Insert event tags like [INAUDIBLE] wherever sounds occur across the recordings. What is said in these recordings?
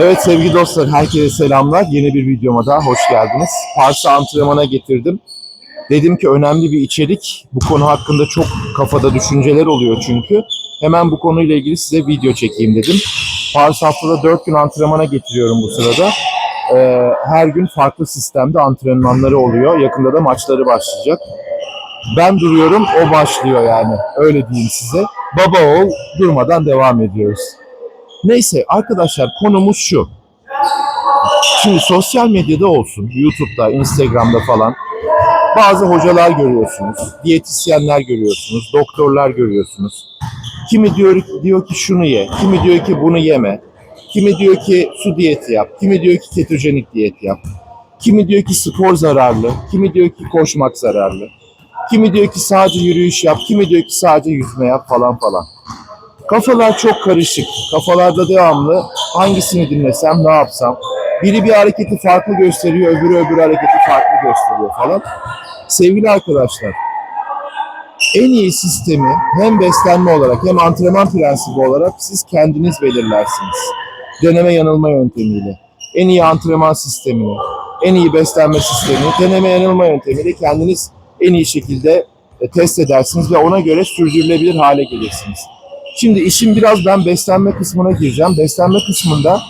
Evet sevgili dostlar, herkese selamlar. Yeni bir videoma daha hoş geldiniz. Parsa antrenmana getirdim. Dedim ki önemli bir içerik. Bu konu hakkında çok kafada düşünceler oluyor çünkü. Hemen bu konuyla ilgili size video çekeyim dedim. Pars haftada 4 gün antrenmana getiriyorum bu sırada. Ee, her gün farklı sistemde antrenmanları oluyor. Yakında da maçları başlayacak. Ben duruyorum, o başlıyor yani. Öyle diyeyim size. Baba oğul durmadan devam ediyoruz. Neyse arkadaşlar konumuz şu. Şimdi sosyal medyada olsun, YouTube'da, Instagram'da falan bazı hocalar görüyorsunuz, diyetisyenler görüyorsunuz, doktorlar görüyorsunuz. Kimi diyor, diyor ki şunu ye, kimi diyor ki bunu yeme, kimi diyor ki su diyeti yap, kimi diyor ki ketojenik diyet yap, kimi diyor ki spor zararlı, kimi diyor ki koşmak zararlı, kimi diyor ki sadece yürüyüş yap, kimi diyor ki sadece yüzme yap falan falan. Kafalar çok karışık. Kafalarda devamlı hangisini dinlesem, ne yapsam. Biri bir hareketi farklı gösteriyor, öbürü öbür hareketi farklı gösteriyor falan. Sevgili arkadaşlar, en iyi sistemi hem beslenme olarak hem antrenman prensibi olarak siz kendiniz belirlersiniz. Deneme yanılma yöntemiyle. En iyi antrenman sistemini, en iyi beslenme sistemini, deneme yanılma yöntemiyle kendiniz en iyi şekilde e, test edersiniz ve ona göre sürdürülebilir hale gelirsiniz. Şimdi işin biraz ben beslenme kısmına gireceğim. Beslenme kısmında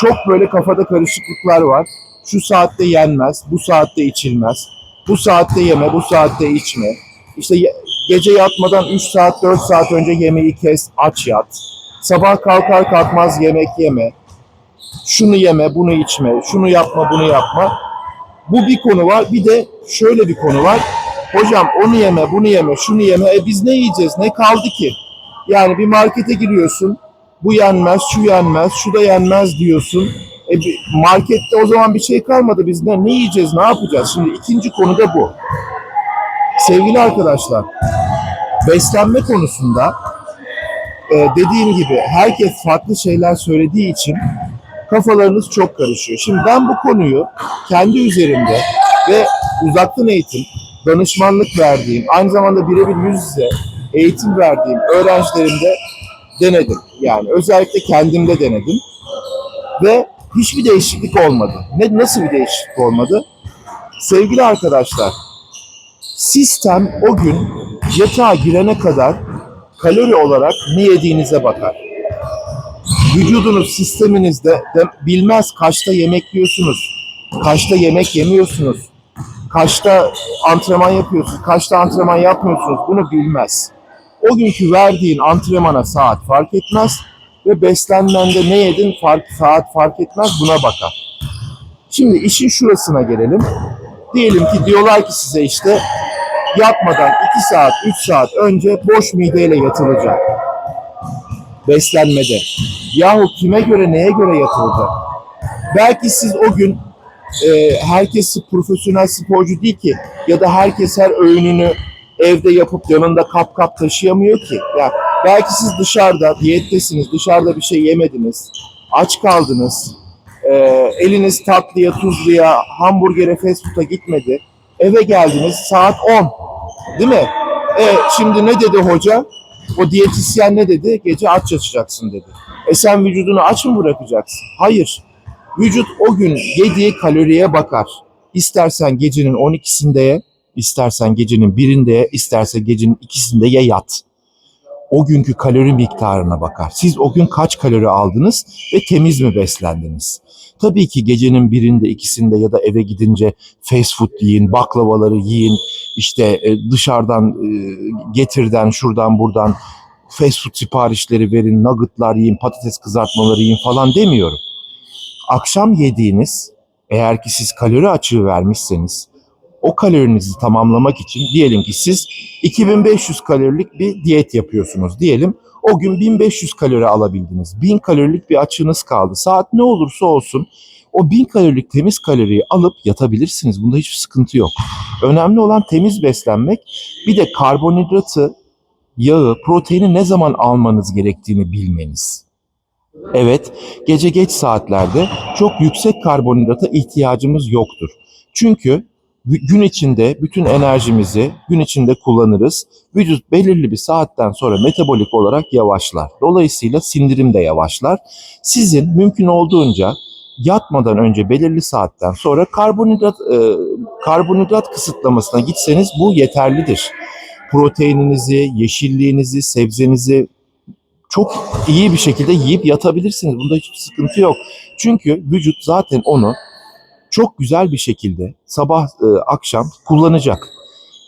çok böyle kafada karışıklıklar var. Şu saatte yenmez, bu saatte içilmez. Bu saatte yeme, bu saatte içme. İşte gece yatmadan 3 saat, 4 saat önce yemeği kes, aç yat. Sabah kalkar kalkmaz yemek yeme. Şunu yeme, bunu içme. Şunu yapma, bunu yapma. Bu bir konu var. Bir de şöyle bir konu var. Hocam onu yeme, bunu yeme, şunu yeme. E biz ne yiyeceğiz? Ne kaldı ki? Yani bir markete giriyorsun. Bu yenmez, şu yenmez, şu da yenmez diyorsun. E markette o zaman bir şey kalmadı. Biz ne, ne yiyeceğiz, ne yapacağız? Şimdi ikinci konu da bu. Sevgili arkadaşlar, beslenme konusunda e, dediğim gibi herkes farklı şeyler söylediği için kafalarınız çok karışıyor. Şimdi ben bu konuyu kendi üzerimde ve uzaktan eğitim, danışmanlık verdiğim, aynı zamanda birebir yüz yüze eğitim verdiğim öğrencilerimde denedim. Yani özellikle kendimde denedim. Ve hiçbir değişiklik olmadı. Ne nasıl bir değişiklik olmadı? Sevgili arkadaşlar, sistem o gün yatağa girene kadar kalori olarak ne yediğinize bakar. Vücudunuz, sisteminizde de bilmez kaçta yemek yiyorsunuz, kaçta yemek yemiyorsunuz, kaçta antrenman yapıyorsunuz, kaçta antrenman yapmıyorsunuz bunu bilmez. O günkü verdiğin antrenmana saat fark etmez ve beslenmende ne yedin fark, saat fark etmez buna bakar. Şimdi işin şurasına gelelim. Diyelim ki diyorlar ki size işte yatmadan 2 saat, 3 saat önce boş mideyle yatılacak. Beslenmede. Yahu kime göre, neye göre yatılacak? Belki siz o gün e, herkes profesyonel sporcu değil ki ya da herkes her öğününü evde yapıp yanında kap kap taşıyamıyor ki. Ya belki siz dışarıda diyettesiniz, dışarıda bir şey yemediniz, aç kaldınız, e, eliniz tatlıya, tuzluya, hamburgere, fast food'a gitmedi. Eve geldiniz saat 10. Değil mi? E, şimdi ne dedi hoca? O diyetisyen ne dedi? Gece aç yatacaksın dedi. E sen vücudunu aç mı bırakacaksın? Hayır. Vücut o gün yediği kaloriye bakar. İstersen gecenin 12'sinde ye, istersen gecenin birinde ye, isterse gecenin ikisinde ye yat. O günkü kalori miktarına bakar. Siz o gün kaç kalori aldınız ve temiz mi beslendiniz? Tabii ki gecenin birinde, ikisinde ya da eve gidince fast food yiyin, baklavaları yiyin, işte e, dışarıdan e, getirden, şuradan buradan fast food siparişleri verin, nuggetlar yiyin, patates kızartmaları yiyin falan demiyorum. Akşam yediğiniz, eğer ki siz kalori açığı vermişseniz, o kalorinizi tamamlamak için diyelim ki siz 2500 kalorilik bir diyet yapıyorsunuz diyelim. O gün 1500 kalori alabildiniz. 1000 kalorilik bir açığınız kaldı. Saat ne olursa olsun o 1000 kalorilik temiz kaloriyi alıp yatabilirsiniz. Bunda hiçbir sıkıntı yok. Önemli olan temiz beslenmek. Bir de karbonhidratı, yağı, proteini ne zaman almanız gerektiğini bilmeniz. Evet, gece geç saatlerde çok yüksek karbonhidrata ihtiyacımız yoktur. Çünkü gün içinde bütün enerjimizi gün içinde kullanırız. Vücut belirli bir saatten sonra metabolik olarak yavaşlar. Dolayısıyla sindirim de yavaşlar. Sizin mümkün olduğunca yatmadan önce belirli saatten sonra karbonhidrat e, karbonhidrat kısıtlamasına gitseniz bu yeterlidir. Proteininizi, yeşilliğinizi, sebzenizi çok iyi bir şekilde yiyip yatabilirsiniz. Bunda hiçbir sıkıntı yok. Çünkü vücut zaten onu çok güzel bir şekilde sabah e, akşam kullanacak.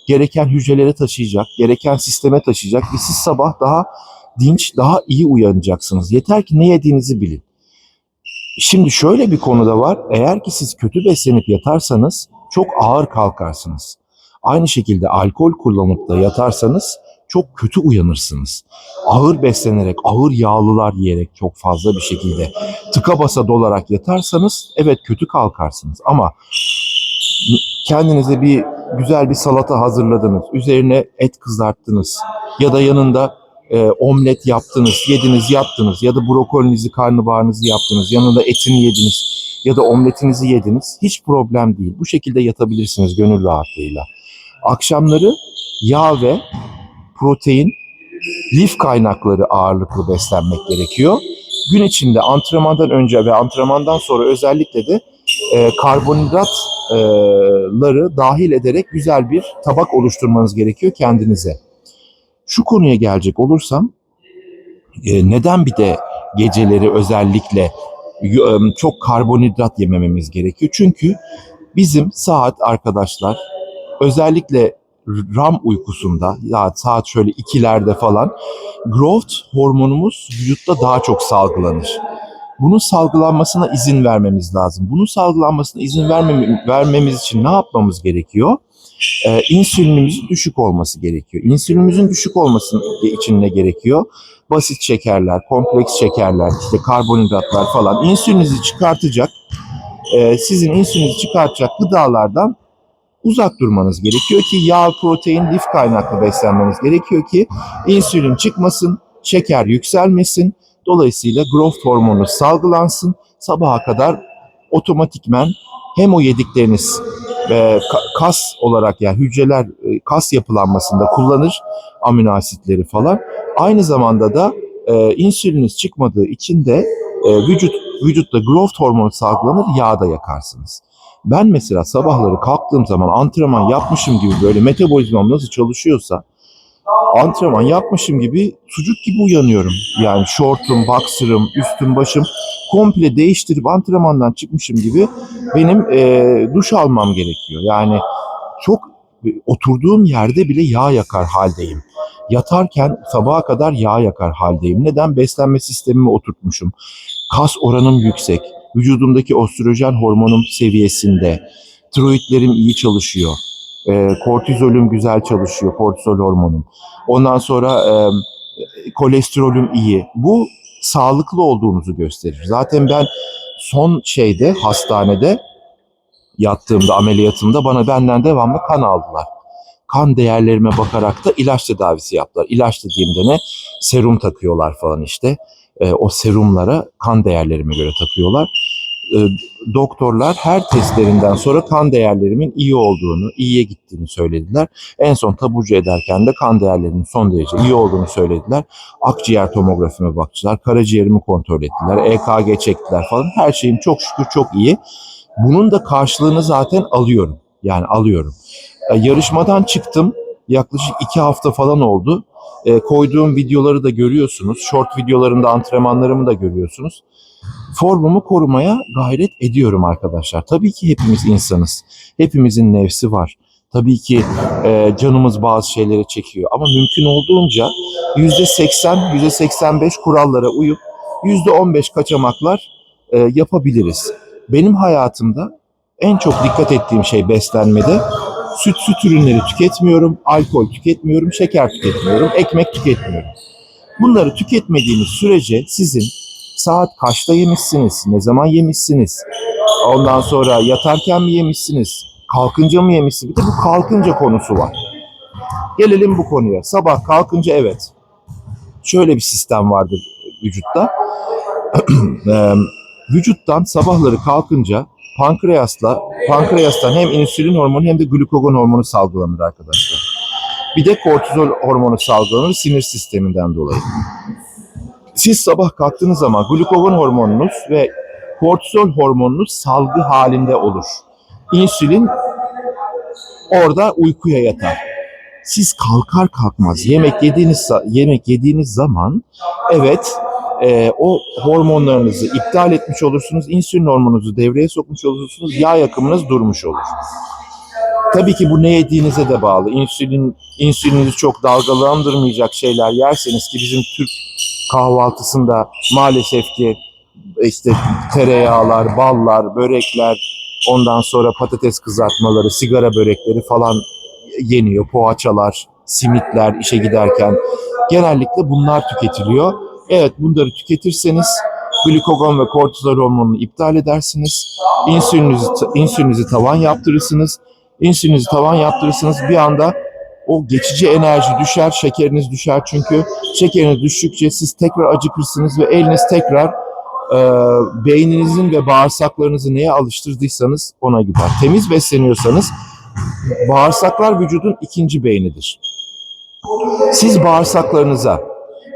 Gereken hücrelere taşıyacak, gereken sisteme taşıyacak ve siz sabah daha dinç, daha iyi uyanacaksınız. Yeter ki ne yediğinizi bilin. Şimdi şöyle bir konu da var. Eğer ki siz kötü beslenip yatarsanız çok ağır kalkarsınız. Aynı şekilde alkol kullanıp da yatarsanız çok kötü uyanırsınız. Ağır beslenerek, ağır yağlılar yiyerek çok fazla bir şekilde tıka basa dolarak yatarsanız evet kötü kalkarsınız ama kendinize bir güzel bir salata hazırladınız, üzerine et kızarttınız ya da yanında e, omlet yaptınız, yediniz, yattınız ya da brokolinizi, karnabaharınızı yaptınız, yanında etini yediniz ya da omletinizi yediniz. Hiç problem değil. Bu şekilde yatabilirsiniz gönül rahatlığıyla. Akşamları yağ ve protein, lif kaynakları ağırlıklı beslenmek gerekiyor. Gün içinde antrenmandan önce ve antrenmandan sonra özellikle de e, karbonhidratları dahil ederek güzel bir tabak oluşturmanız gerekiyor kendinize. Şu konuya gelecek olursam, e, neden bir de geceleri özellikle e, çok karbonhidrat yemememiz gerekiyor? Çünkü bizim saat arkadaşlar özellikle RAM uykusunda ya saat şöyle ikilerde falan growth hormonumuz vücutta daha çok salgılanır. Bunun salgılanmasına izin vermemiz lazım. Bunun salgılanmasına izin vermem vermemiz için ne yapmamız gerekiyor? Ee, insülinimizin düşük olması gerekiyor. İnsülinimizin düşük olması için ne gerekiyor? Basit şekerler, kompleks şekerler, işte karbonhidratlar falan insülinizi çıkartacak, e, sizin insülinizi çıkartacak gıdalardan uzak durmanız gerekiyor ki yağ, protein, lif kaynaklı beslenmeniz gerekiyor ki insülin çıkmasın, şeker yükselmesin. Dolayısıyla growth hormonu salgılansın. Sabaha kadar otomatikmen hem o yedikleriniz e, kas olarak yani hücreler e, kas yapılanmasında kullanır amino asitleri falan. Aynı zamanda da e, insüliniz çıkmadığı için de e, vücut vücutta growth hormonu salgılanır, yağda yakarsınız. Ben mesela sabahları kalktığım zaman antrenman yapmışım gibi böyle metabolizmam nasıl çalışıyorsa antrenman yapmışım gibi sucuk gibi uyanıyorum. Yani şortum, boxer'ım, üstüm, başım komple değiştirip antrenmandan çıkmışım gibi benim e, duş almam gerekiyor. Yani çok oturduğum yerde bile yağ yakar haldeyim. Yatarken sabaha kadar yağ yakar haldeyim. Neden? Beslenme sistemimi oturtmuşum. Kas oranım yüksek. Vücudumdaki östrojen hormonum seviyesinde. Tiroidlerim iyi çalışıyor. E, kortizolüm güzel çalışıyor, kortizol hormonum. Ondan sonra e, kolesterolüm iyi. Bu sağlıklı olduğunuzu gösterir. Zaten ben son şeyde hastanede yattığımda ameliyatımda bana benden devamlı kan aldılar. Kan değerlerime bakarak da ilaç tedavisi yaptılar. İlaç dediğimde ne? Serum takıyorlar falan işte. E, o serumlara kan değerlerime göre takıyorlar. E, doktorlar her testlerinden sonra kan değerlerimin iyi olduğunu, iyiye gittiğini söylediler. En son taburcu ederken de kan değerlerimin son derece iyi olduğunu söylediler. Akciğer tomografime baktılar, karaciğerimi kontrol ettiler, EKG çektiler falan. Her şeyim çok şükür çok iyi. Bunun da karşılığını zaten alıyorum. Yani alıyorum. E, yarışmadan çıktım. Yaklaşık iki hafta falan oldu. E, koyduğum videoları da görüyorsunuz. Short videolarımda antrenmanlarımı da görüyorsunuz. Formumu korumaya gayret ediyorum arkadaşlar. Tabii ki hepimiz insanız. Hepimizin nefsi var. Tabii ki e, canımız bazı şeyleri çekiyor. Ama mümkün olduğunca %80, %85 kurallara uyup %15 kaçamaklar e, yapabiliriz. Benim hayatımda en çok dikkat ettiğim şey beslenmede süt süt ürünleri tüketmiyorum, alkol tüketmiyorum, şeker tüketmiyorum, ekmek tüketmiyorum. Bunları tüketmediğiniz sürece sizin saat kaçta yemişsiniz, ne zaman yemişsiniz, ondan sonra yatarken mi yemişsiniz, kalkınca mı yemişsiniz? Bir de bu kalkınca konusu var. Gelelim bu konuya. Sabah kalkınca evet. Şöyle bir sistem vardır vücutta. [CLEARS THROAT] Vücuttan sabahları kalkınca pankreasla pankreastan hem insülin hormonu hem de glukagon hormonu salgılanır arkadaşlar. Bir de kortizol hormonu salgılanır sinir sisteminden dolayı. Siz sabah kalktığınız zaman glukagon hormonunuz ve kortizol hormonunuz salgı halinde olur. İnsülin orada uykuya yatar. Siz kalkar kalkmaz yemek yediğiniz yemek yediğiniz zaman evet e, o hormonlarınızı iptal etmiş olursunuz. insülin hormonunuzu devreye sokmuş olursunuz. Yağ yakımınız durmuş olur. Tabii ki bu ne yediğinize de bağlı. İnsülin insülinizi çok dalgalandırmayacak şeyler yerseniz ki bizim Türk kahvaltısında maalesef ki işte tereyağlar, ballar, börekler, ondan sonra patates kızartmaları, sigara börekleri falan yeniyor. Poğaçalar, simitler işe giderken genellikle bunlar tüketiliyor. Evet bunları tüketirseniz glikogon ve kortizol hormonunu iptal edersiniz. İnsülinizi, insülinizi tavan yaptırırsınız. İnsülinizi tavan yaptırırsınız. Bir anda o geçici enerji düşer, şekeriniz düşer çünkü şekeriniz düştükçe siz tekrar acıkırsınız ve eliniz tekrar e, beyninizin ve bağırsaklarınızı neye alıştırdıysanız ona gider. Temiz besleniyorsanız bağırsaklar vücudun ikinci beynidir. Siz bağırsaklarınıza,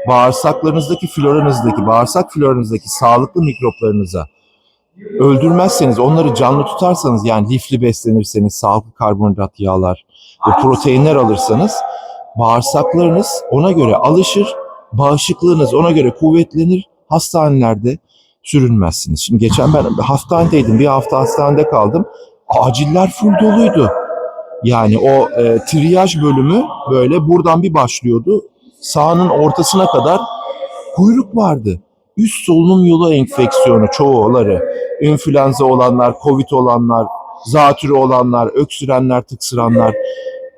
bağırsaklarınızdaki floranızdaki, bağırsak floranızdaki sağlıklı mikroplarınıza öldürmezseniz, onları canlı tutarsanız yani lifli beslenirseniz, sağlıklı karbonhidrat, yağlar ve proteinler alırsanız bağırsaklarınız ona göre alışır, bağışıklığınız ona göre kuvvetlenir, hastanelerde sürünmezsiniz. Şimdi geçen ben hastanedeydim, bir hafta hastanede kaldım. Aciller full doluydu. Yani o e, triyaj bölümü böyle buradan bir başlıyordu. Sahanın ortasına kadar kuyruk vardı. Üst solunum yolu enfeksiyonu çoğuları, influenza olanlar, covid olanlar, zatürre olanlar, öksürenler, tıksıranlar.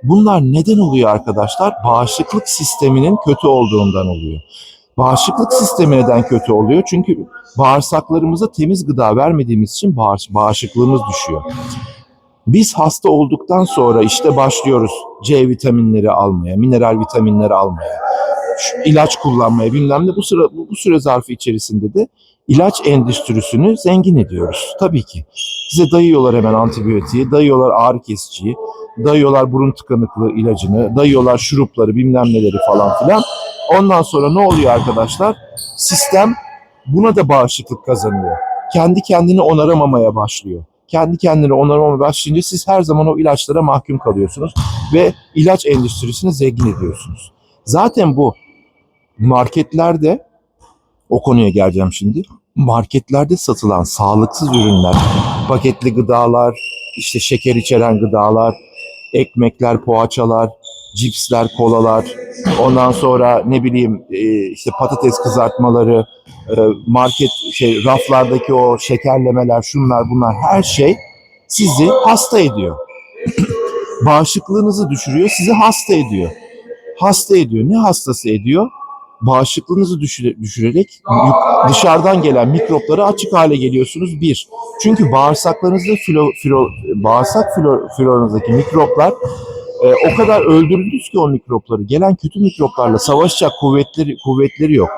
Bunlar neden oluyor arkadaşlar? Bağışıklık sisteminin kötü olduğundan oluyor. Bağışıklık sistemi neden kötü oluyor? Çünkü bağırsaklarımıza temiz gıda vermediğimiz için bağış, bağışıklığımız düşüyor. Biz hasta olduktan sonra işte başlıyoruz C vitaminleri almaya, mineral vitaminleri almaya, ilaç kullanmaya bilmem ne bu sıra bu, süre zarfı içerisinde de ilaç endüstrisini zengin ediyoruz. Tabii ki. Size dayıyorlar hemen antibiyotiği, dayıyorlar ağrı kesiciyi, dayıyorlar burun tıkanıklığı ilacını, dayıyorlar şurupları bilmem neleri falan filan. Ondan sonra ne oluyor arkadaşlar? Sistem buna da bağışıklık kazanıyor. Kendi kendini onaramamaya başlıyor. Kendi kendini onaramamaya başlayınca siz her zaman o ilaçlara mahkum kalıyorsunuz ve ilaç endüstrisini zengin ediyorsunuz. Zaten bu marketlerde o konuya geleceğim şimdi. Marketlerde satılan sağlıksız ürünler, paketli gıdalar, işte şeker içeren gıdalar, ekmekler, poğaçalar, cipsler, kolalar, ondan sonra ne bileyim e, işte patates kızartmaları, e, market şey raflardaki o şekerlemeler, şunlar bunlar her şey sizi hasta ediyor. [CLEARS THROAT] Bağışıklığınızı düşürüyor, sizi hasta ediyor. Hasta ediyor. Ne hastası ediyor? Bağışıklığınızı düşüre- düşürerek dışarıdan gelen mikroplara açık hale geliyorsunuz. Bir. Çünkü bağırsaklarınızda filo, filo, bağırsak filo, floranızdaki mikroplar e, o kadar öldürdünüz ki o mikropları. Gelen kötü mikroplarla savaşacak kuvvetleri kuvvetleri yok.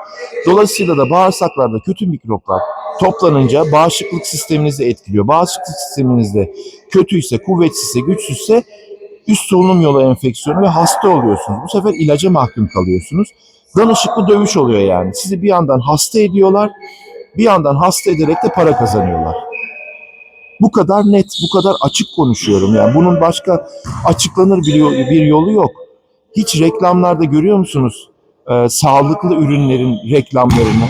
Dolayısıyla da bağırsaklarda kötü mikroplar toplanınca bağışıklık sisteminizi etkiliyor. Bağışıklık sisteminizde kötüyse, kuvvetsizse, güçsüzse üst solunum yolu enfeksiyonu ve hasta oluyorsunuz. Bu sefer ilaca mahkum kalıyorsunuz. Danışıklı dövüş oluyor yani. Sizi bir yandan hasta ediyorlar, bir yandan hasta ederek de para kazanıyorlar. Bu kadar net, bu kadar açık konuşuyorum. Yani bunun başka açıklanır bir, bir yolu yok. Hiç reklamlarda görüyor musunuz e, sağlıklı ürünlerin reklamlarını?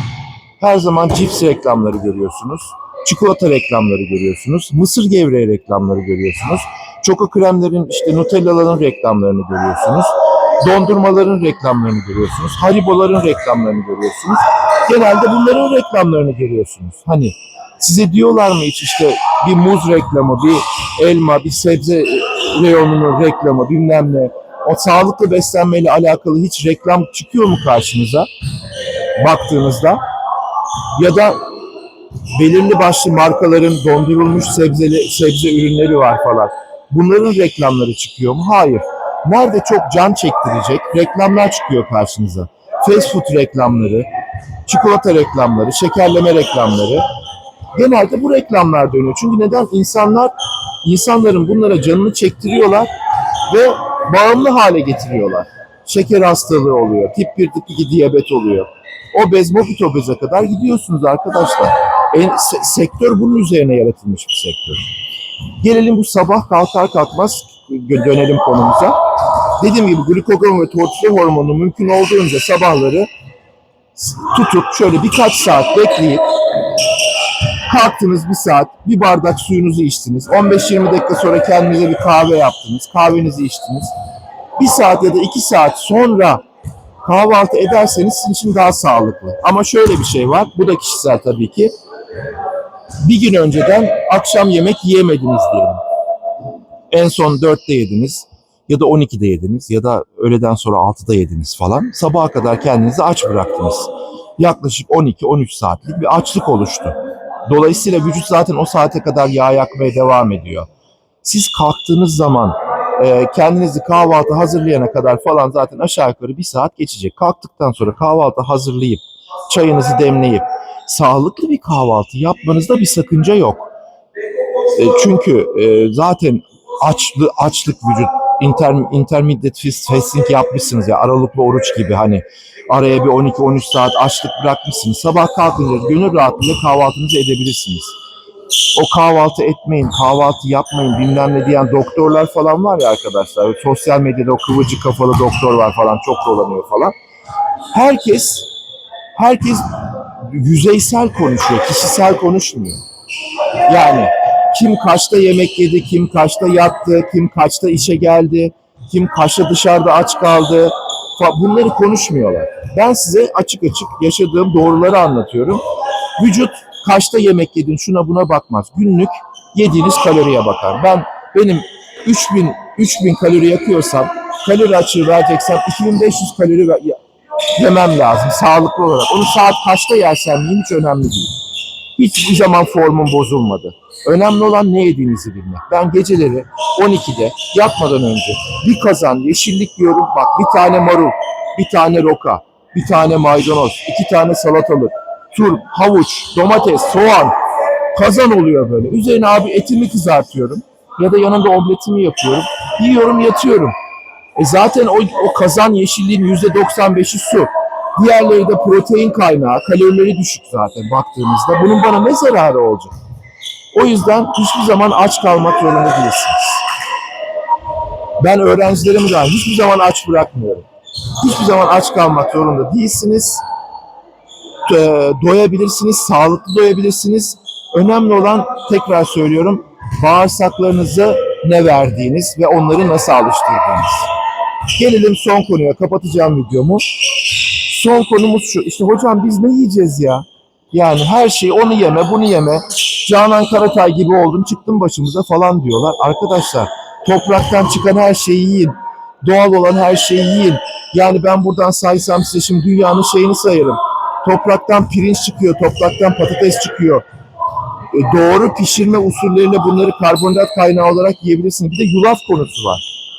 Her zaman cips reklamları görüyorsunuz. Çikolata reklamları görüyorsunuz. Mısır gevreği reklamları görüyorsunuz. Çoko kremlerin işte Nutella'ların reklamlarını görüyorsunuz. Dondurmaların reklamlarını görüyorsunuz. Hariboların reklamlarını görüyorsunuz. Genelde bunların reklamlarını görüyorsunuz. Hani size diyorlar mı hiç işte bir muz reklamı, bir elma, bir sebze reyonunun reklamı bilmem ne. O sağlıklı beslenmeyle alakalı hiç reklam çıkıyor mu karşınıza baktığınızda? Ya da belirli başlı markaların dondurulmuş sebzeli sebze ürünleri var falan. Bunların reklamları çıkıyor mu? Hayır. Nerede çok can çektirecek reklamlar çıkıyor karşınıza. Fast food reklamları, çikolata reklamları, şekerleme reklamları. Genelde bu reklamlar dönüyor. Çünkü neden? İnsanlar, insanların bunlara canını çektiriyorlar ve bağımlı hale getiriyorlar. Şeker hastalığı oluyor, tip 1, tip 2 diyabet oluyor. Obez, morbid obeze kadar gidiyorsunuz arkadaşlar. En, se- sektör bunun üzerine yaratılmış bir sektör. Gelelim bu sabah kalkar kalkmaz dönelim konumuza. Dediğim gibi glukagon ve tortilla hormonu mümkün olduğunca sabahları tutup şöyle birkaç saat bekleyip kalktınız bir saat, bir bardak suyunuzu içtiniz. 15-20 dakika sonra kendinize bir kahve yaptınız, kahvenizi içtiniz. Bir saat ya da iki saat sonra kahvaltı ederseniz sizin için daha sağlıklı. Ama şöyle bir şey var, bu da kişisel tabii ki. Bir gün önceden akşam yemek yiyemediniz diyelim. En son 4'te yediniz ya da 12'de yediniz ya da öğleden sonra 6'da yediniz falan. Sabaha kadar kendinizi aç bıraktınız. Yaklaşık 12-13 saatlik bir açlık oluştu. Dolayısıyla vücut zaten o saate kadar yağ yakmaya devam ediyor. Siz kalktığınız zaman e, kendinizi kahvaltı hazırlayana kadar falan zaten aşağı yukarı bir saat geçecek. Kalktıktan sonra kahvaltı hazırlayıp çayınızı demleyip sağlıklı bir kahvaltı yapmanızda bir sakınca yok. E, çünkü e, zaten açlı, açlık vücut inter, intermittent fast- fasting yapmışsınız ya aralıklı oruç gibi hani araya bir 12-13 saat açlık bırakmışsınız. Sabah kalkınca gönül rahatlığıyla kahvaltınızı edebilirsiniz. O kahvaltı etmeyin, kahvaltı yapmayın bilmem ne diyen doktorlar falan var ya arkadaşlar. Sosyal medyada o kıvırcık kafalı doktor var falan çok dolanıyor falan. Herkes herkes yüzeysel konuşuyor, kişisel konuşmuyor. Yani kim kaçta yemek yedi, kim kaçta yattı, kim kaçta işe geldi, kim kaçta dışarıda aç kaldı. Bunları konuşmuyorlar. Ben size açık açık yaşadığım doğruları anlatıyorum. Vücut kaçta yemek yedin şuna buna bakmaz. Günlük yediğiniz kaloriye bakar. Ben benim 3000 3000 kalori yakıyorsam kalori açığı vereceksem 2500 kalori yemem lazım sağlıklı olarak. Onu saat kaçta yersem hiç önemli değil. Hiçbir zaman formum bozulmadı. Önemli olan ne yediğinizi bilmek. Ben geceleri 12'de yatmadan önce bir kazan yeşillik yiyorum. Bak bir tane marul, bir tane roka, bir tane maydanoz, iki tane salatalık, turp, havuç, domates, soğan. Kazan oluyor böyle. Üzerine abi etimi kızartıyorum. Ya da yanında omletimi yapıyorum. Yiyorum yatıyorum. E zaten o, o kazan yeşilliğin %95'i su. Diğerleri de protein kaynağı, kalorileri düşük zaten baktığımızda. Bunun bana ne zararı olacak? O yüzden hiçbir zaman aç kalmak zorunda değilsiniz. Ben öğrencilerimi de hiçbir zaman aç bırakmıyorum. Hiçbir zaman aç kalmak zorunda değilsiniz. Ee, Doyabilirsiniz, sağlıklı doyabilirsiniz. Önemli olan tekrar söylüyorum bağırsaklarınıza ne verdiğiniz ve onları nasıl alıştırdığınız. Gelelim son konuya kapatacağım videomu. Son konumuz şu. İşte hocam biz ne yiyeceğiz ya? Yani her şeyi onu yeme, bunu yeme. Canan Karatay gibi oldun, çıktın başımıza falan diyorlar. Arkadaşlar topraktan çıkan her şeyi yiyin. Doğal olan her şeyi yiyin. Yani ben buradan saysam size şimdi dünyanın şeyini sayarım. Topraktan pirinç çıkıyor, topraktan patates çıkıyor. E, Doğru pişirme usulleriyle bunları karbonhidrat kaynağı olarak yiyebilirsiniz. Bir de yulaf konusu var.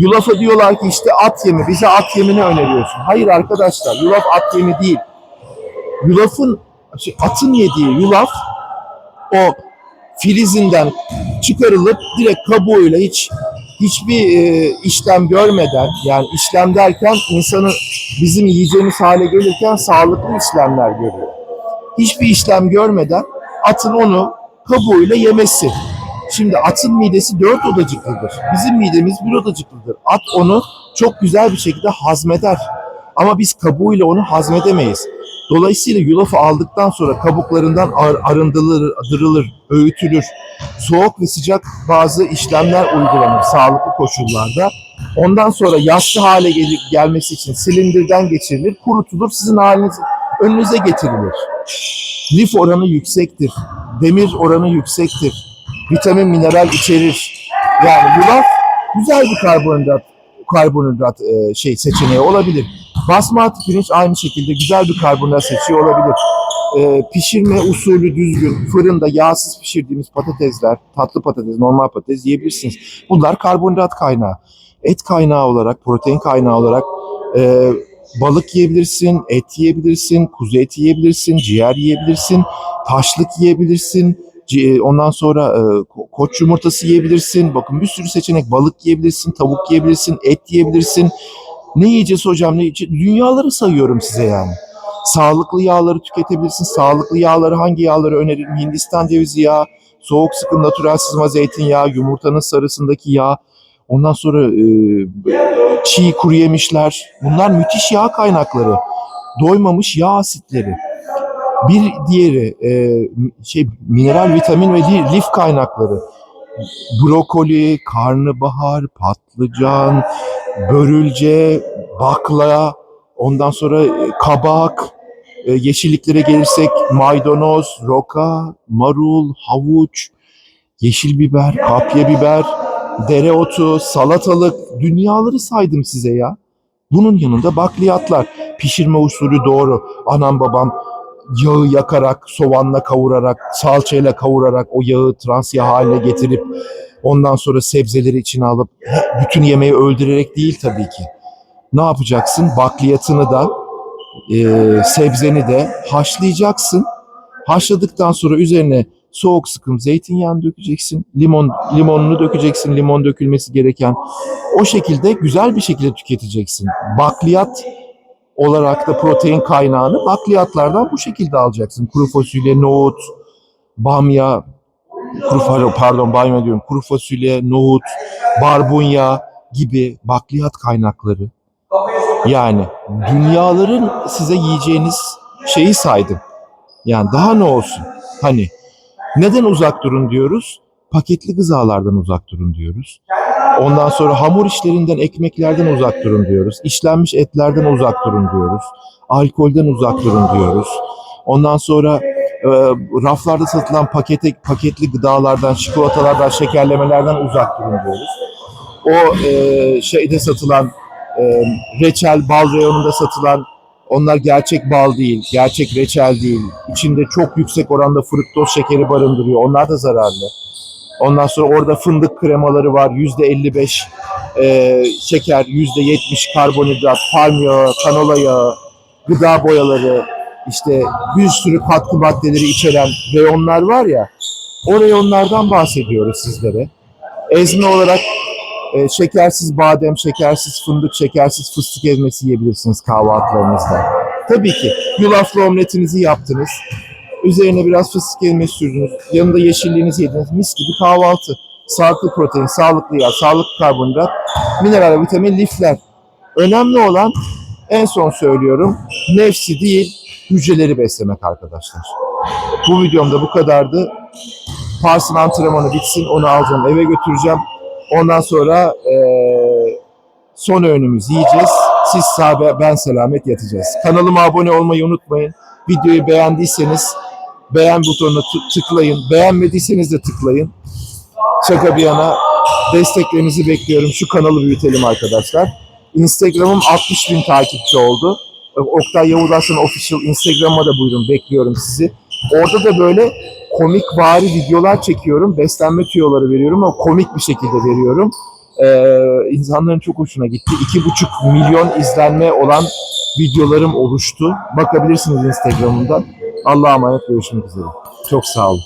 Yulafa diyorlar ki işte at yemi, bize at yemini öneriyorsun. Hayır arkadaşlar, yulaf at yemi değil. Yulafın, şey, atın yediği yulaf o filizinden çıkarılıp direkt kabuğuyla hiç hiçbir e, işlem görmeden yani işlem derken insanı bizim yiyeceğimiz hale gelirken sağlıklı işlemler görüyor. Hiçbir işlem görmeden atın onu kabuğuyla yemesi. Şimdi atın midesi dört odacıklıdır. Bizim midemiz bir odacıklıdır. At onu çok güzel bir şekilde hazmeder. Ama biz kabuğuyla onu hazmedemeyiz. Dolayısıyla yulafı aldıktan sonra kabuklarından ar- arındırılır, dırılır, öğütülür. Soğuk ve sıcak bazı işlemler uygulanır sağlıklı koşullarda. Ondan sonra yaşlı hale gel- gelmesi için silindirden geçirilir, kurutulur, sizin haliniz önünüze getirilir. Lif oranı yüksektir, demir oranı yüksektir, vitamin, mineral içerir. Yani yulaf güzel bir karbonhidrat karbonhidrat e, şey seçeneği olabilir. Basmati pirinç aynı şekilde güzel bir karbonhidrat seçeneği olabilir. E, pişirme usulü düzgün, fırında yağsız pişirdiğimiz patatesler, tatlı patates, normal patates yiyebilirsiniz. Bunlar karbonhidrat kaynağı. Et kaynağı olarak, protein kaynağı olarak e, balık yiyebilirsin, et yiyebilirsin, kuzu eti yiyebilirsin, ciğer yiyebilirsin, taşlık yiyebilirsin. Ci- Ondan sonra e, ko- koç yumurtası yiyebilirsin. Bakın bir sürü seçenek. Balık yiyebilirsin, tavuk yiyebilirsin, et yiyebilirsin. Ne yiyeceğiz hocam? Ne yiyeceğiz? Dünyaları sayıyorum size yani. Sağlıklı yağları tüketebilirsin. Sağlıklı yağları hangi yağları öneririm? Hindistan cevizi yağı, soğuk sıkım natürel sızma zeytinyağı, yumurtanın sarısındaki yağ. Ondan sonra e, çiğ kuru yemişler. Bunlar müthiş yağ kaynakları. Doymamış yağ asitleri. Bir diğeri e, şey mineral vitamin ve lif kaynakları. Brokoli, karnabahar, patlıcan, börülce, bakla, ondan sonra e, kabak, e, yeşilliklere gelirsek maydanoz, roka, marul, havuç, yeşil biber, kapya biber, dereotu, salatalık, dünyaları saydım size ya. Bunun yanında bakliyatlar, pişirme usulü doğru. Anam babam yağı yakarak, soğanla kavurarak, salçayla kavurarak o yağı trans yağ haline getirip ondan sonra sebzeleri içine alıp bütün yemeği öldürerek değil tabii ki. Ne yapacaksın? Bakliyatını da e, sebzeni de haşlayacaksın. Haşladıktan sonra üzerine soğuk sıkım zeytinyağını dökeceksin. Limon limonunu dökeceksin. Limon dökülmesi gereken. O şekilde güzel bir şekilde tüketeceksin. Bakliyat olarak da protein kaynağını bakliyatlardan bu şekilde alacaksın. Kuru fasulye, nohut, bamya, kuru pardon bamya diyorum. Kuru fasulye, nohut, barbunya gibi bakliyat kaynakları. Yani dünyaların size yiyeceğiniz şeyi saydım. Yani daha ne olsun? Hani neden uzak durun diyoruz? Paketli gızalardan uzak durun diyoruz. Ondan sonra hamur işlerinden, ekmeklerden uzak durun diyoruz. İşlenmiş etlerden uzak durun diyoruz. Alkolden uzak durun diyoruz. Ondan sonra e, raflarda satılan pakete, paketli gıdalardan, çikolatalardan, şekerlemelerden uzak durun diyoruz. O e, şeyde satılan e, reçel, bal reyonunda satılan onlar gerçek bal değil, gerçek reçel değil. İçinde çok yüksek oranda fruktoz şekeri barındırıyor. Onlar da zararlı. Ondan sonra orada fındık kremaları var. Yüzde 55 e, şeker, yüzde 70 karbonhidrat, palm kanola yağı, gıda boyaları, işte bir sürü katkı maddeleri içeren reyonlar var ya. O reyonlardan bahsediyoruz sizlere. Ezme olarak e, şekersiz badem, şekersiz fındık, şekersiz fıstık ezmesi yiyebilirsiniz kahvaltılarınızda. Tabii ki yulaflı omletinizi yaptınız. Üzerine biraz fıstık ezmesi sürdünüz. Yanında yeşilliğinizi yediniz. Mis gibi kahvaltı. Sağlıklı protein, sağlıklı yağ, sağlıklı karbonhidrat, mineral vitamin, lifler. Önemli olan en son söylüyorum nefsi değil hücreleri beslemek arkadaşlar. Bu videomda bu kadardı. Pars'ın antrenmanı bitsin onu alacağım eve götüreceğim. Ondan sonra eee son öğünümüzü yiyeceğiz. Siz sağ ben selamet yatacağız. Kanalıma abone olmayı unutmayın. Videoyu beğendiyseniz beğen butonuna tı- tıklayın. Beğenmediyseniz de tıklayın. Şaka bir yana desteklerinizi bekliyorum. Şu kanalı büyütelim arkadaşlar. Instagram'ım 60 bin takipçi oldu. Oktay Yavuz Aslan Official Instagram'a da buyurun bekliyorum sizi. Orada da böyle komik vari videolar çekiyorum. Beslenme tüyoları veriyorum ama komik bir şekilde veriyorum. Ee, insanların çok hoşuna gitti. 2,5 milyon izlenme olan videolarım oluştu. Bakabilirsiniz Instagram'ımdan. Allah'a emanet görüşmek üzere. Çok sağ olun.